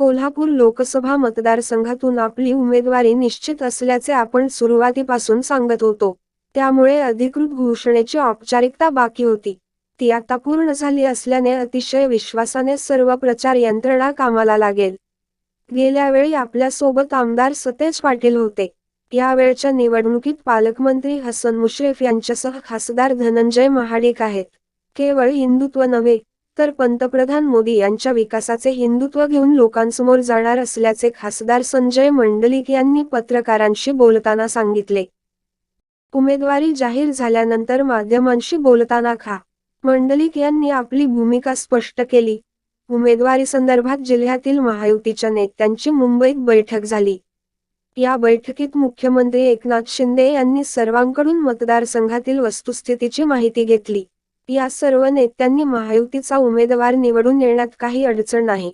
कोल्हापूर लोकसभा मतदारसंघातून आपली उमेदवारी निश्चित असल्याचे आपण सुरुवातीपासून सांगत होतो. त्यामुळे अधिकृत घोषणेची औपचारिकता बाकी होती. ती आता पूर्ण झाली असल्याने अतिशय विश्वासाने सर्व प्रचार यंत्रणा कामाला लागेल. गेल्यावेळी आपल्यासोबत आमदार सतेज पाटील होते. यावेळच्या निवडणुकीत पालकमंत्री हसन मुश्रीफ यांच्यासह खासदार धनंजय महाडिक आहेत. केवळ हिंदुत्व नव्हे तर पंतप्रधान मोदी यांच्या विकासाचे हिंदुत्व घेऊन लोकांसमोर जाणार असल्याचे खासदार संजय मंडलिक यांनी पत्रकारांशी बोलताना सांगितले. उमेदवारी जाहीर झाल्यानंतर माध्यमांशी बोलताना खा. मंडलिक यांनी आपली भूमिका स्पष्ट केली. उमेदवारी संदर्भात जिल्ह्यातील महायुतीच्या नेत्यांची मुंबईत बैठक झाली. या बैठकीत मुख्यमंत्री एकनाथ शिंदे यांनी सर्वांकडून मतदारसंघातील वस्तुस्थितीची माहिती घेतली. या सर्व नेत्यांनी महायुतीचा उमेदवार निवडून येण्यात काही अडचण नाही.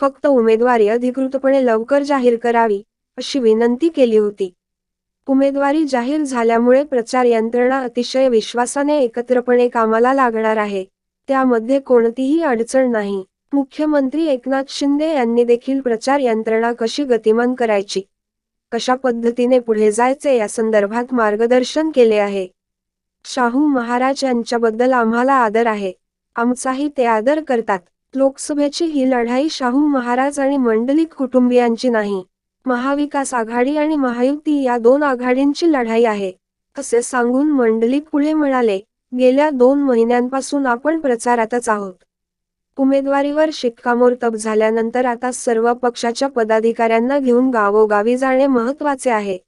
फक्त उमेदवारी अधिकृतपणे लवकर जाहीर करावी अशी विनंती केली होती. उमेदवारी जाहीर झाल्यामुळे प्रचार यंत्रणा अतिशय विश्वासाने एकत्रपणे कामाला लागणार आहे. त्यामध्ये कोणतीही अडचण नाही. मुख्यमंत्री एकनाथ शिंदे यांनी देखील प्रचार यंत्रणा कशी गतिमान करायची कशा पद्धतीने पुढे जायचे या संदर्भात मार्गदर्शन केले आहे. शाहू महाराज यांच्याबद्दल आम्हाला आदर आहे. आमचाही ते आदर करतात. लोकसभेची ही लढाई शाहू महाराज आणि मंडलिक कुटुंबियांची नाही. महाविकास आघाडी आणि महायुती या दोन आघाडींची लढाई आहे. असे सांगून मंडलिक पुढे म्हणाले गेल्या दोन महिन्यांपासून आपण प्रचारातच आहोत. उमेदवारीवर शिक्कामोर्तब झाल्यानंतर आता सर्व पक्षाच्या पदाधिकाऱ्यांना घेऊन गावोगावी जाणे महत्त्वाचे आहे.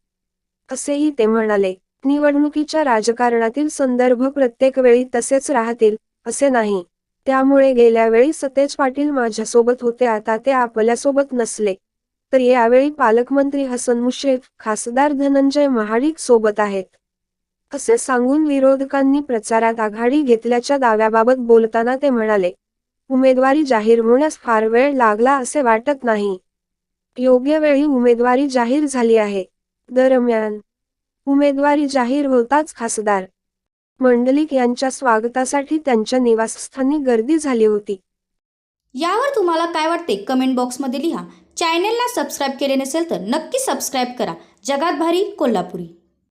असेही ते म्हणाले. निवडणुकीच्या राजकारणातील संदर्भ प्रत्येक वेळी तसेच राहतील असे नाही. त्यामुळे गेल्या वेळी सतेज पाटील माझ्यासोबत होते आता ते आपल्यासोबत नसले. तर यावेळी पालकमंत्री हसन मुश्रीफ खासदार धनंजय महाडिक सोबत आहेत. असे सांगून विरोधकांनी प्रचारात आघाडी घेतल्याच्या दाव्याबाबत बोलताना ते म्हणाले उमेदवारी जाहीर होण्यास फार वेळ लागला असे वाटत नाही. योग्य वेळी उमेदवारी जाहीर झाली आहे. दरम्यान उमेदवारी जाहीर होताच खासदार. मंडलिक यांच्या स्वागतासाठी त्यांच्या निवासस्थानी गर्दी झाली होती. यावर तुम्हाला काय वाटते? कमेंट बॉक्समध्ये लिहा. चॅनेलला सबस्क्राईब केले नसेल तर नक्की सबस्क्राईब करा. जगात भारी कोल्हापुरी.